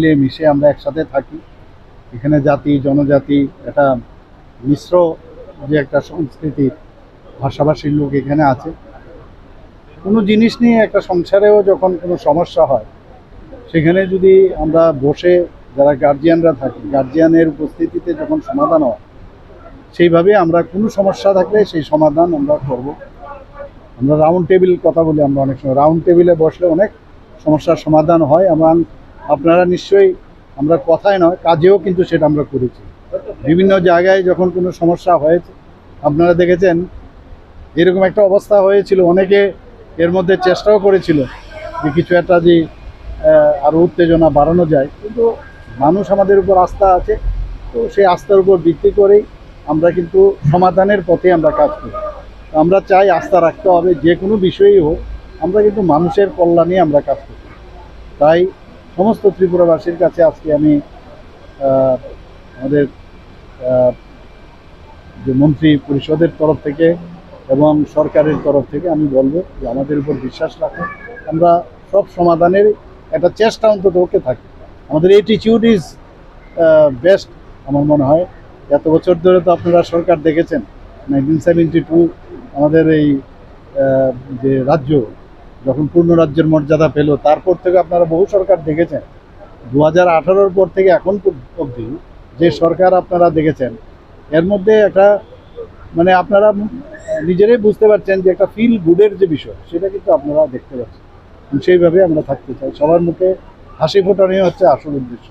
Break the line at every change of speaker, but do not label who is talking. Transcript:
মিলে মিশে আমরা একসাথে থাকি। এখানে জাতি, জনজাতি, একটা মিশ্র যে একটা সংস্কৃতির ভাষাভাষীর লোক এখানে আছে। কোনো জিনিস নিয়ে একটা সংসারেও যখন কোনো সমস্যা হয়, সেখানে যদি আমরা বসে যারা গার্জিয়ানরা থাকি গার্জিয়ানের উপস্থিতিতে যখন সমাধান হয়, সেইভাবে আমরা কোনো সমস্যা থাকলে সেই সমাধান আমরা করব। আমরা রাউন্ড টেবিল কথা বলি আমরা অনেক সময়। রাউন্ড টেবিলে বসলে অনেক সমস্যার সমাধান হয় আমরা আপনারা নিশ্চয়ই আমরা কথায় নয় কাজেও কিন্তু সেটা আমরা করেছি। বিভিন্ন জায়গায় যখন কোনো সমস্যা হয়েছে আপনারা দেখেছেন এরকম একটা অবস্থা হয়েছিল। অনেকে এর মধ্যে চেষ্টাও করেছিল যে কিছু একটা যে আহ, আরও উত্তেজনা বাড়ানো যায় কিন্তু মানুষ আমাদের উপর আস্থা আছে। তো সেই আস্থার উপর ভিত্তি করেই আমরা কিন্তু সমাধানের পথে আমরা কাজ করি। আমরা চাই আস্থা রাখতে হবে যে কোনো বিষয়েই হোক আমরা কিন্তু মানুষের কল্যাণে আমরা কাজ করি। তাই সমস্ত ত্রিপুরাবাসীর কাছে আজকে আমি আমাদের যে মন্ত্রী পরিষদের তরফ থেকে এবং সরকারের তরফ থেকে আমি বলব যে আমাদের উপর বিশ্বাস রাখো। আমরা সব সমাধানের একটা চেষ্টা অন্তত ওকে থাকি। আমাদের এটিচিউড ইজ বেস্ট আমার মনে হয়। এত বছর ধরে তো আপনারা সরকার দেখেছেন। নাইনটিন সেভেন্টি টু আমাদের এই যে রাজ্য যখন পূর্ণ রাজ্যের মর্যাদা পেল, তারপর থেকে আপনারা বহু সরকার দেখেছেন। দু হাজার পর থেকে এখন অবধি যে সরকার আপনারা দেখেছেন, এর মধ্যে একটা মানে আপনারা নিজেরাই বুঝতে পারছেন যে একটা ফিল গুডের যে বিষয়, সেটা কিন্তু আপনারা দেখতে পাচ্ছেন। সেইভাবে আমরা থাকতে চাই। সবার মুখে হাসি ফোটানোই হচ্ছে আসল উদ্দেশ্য।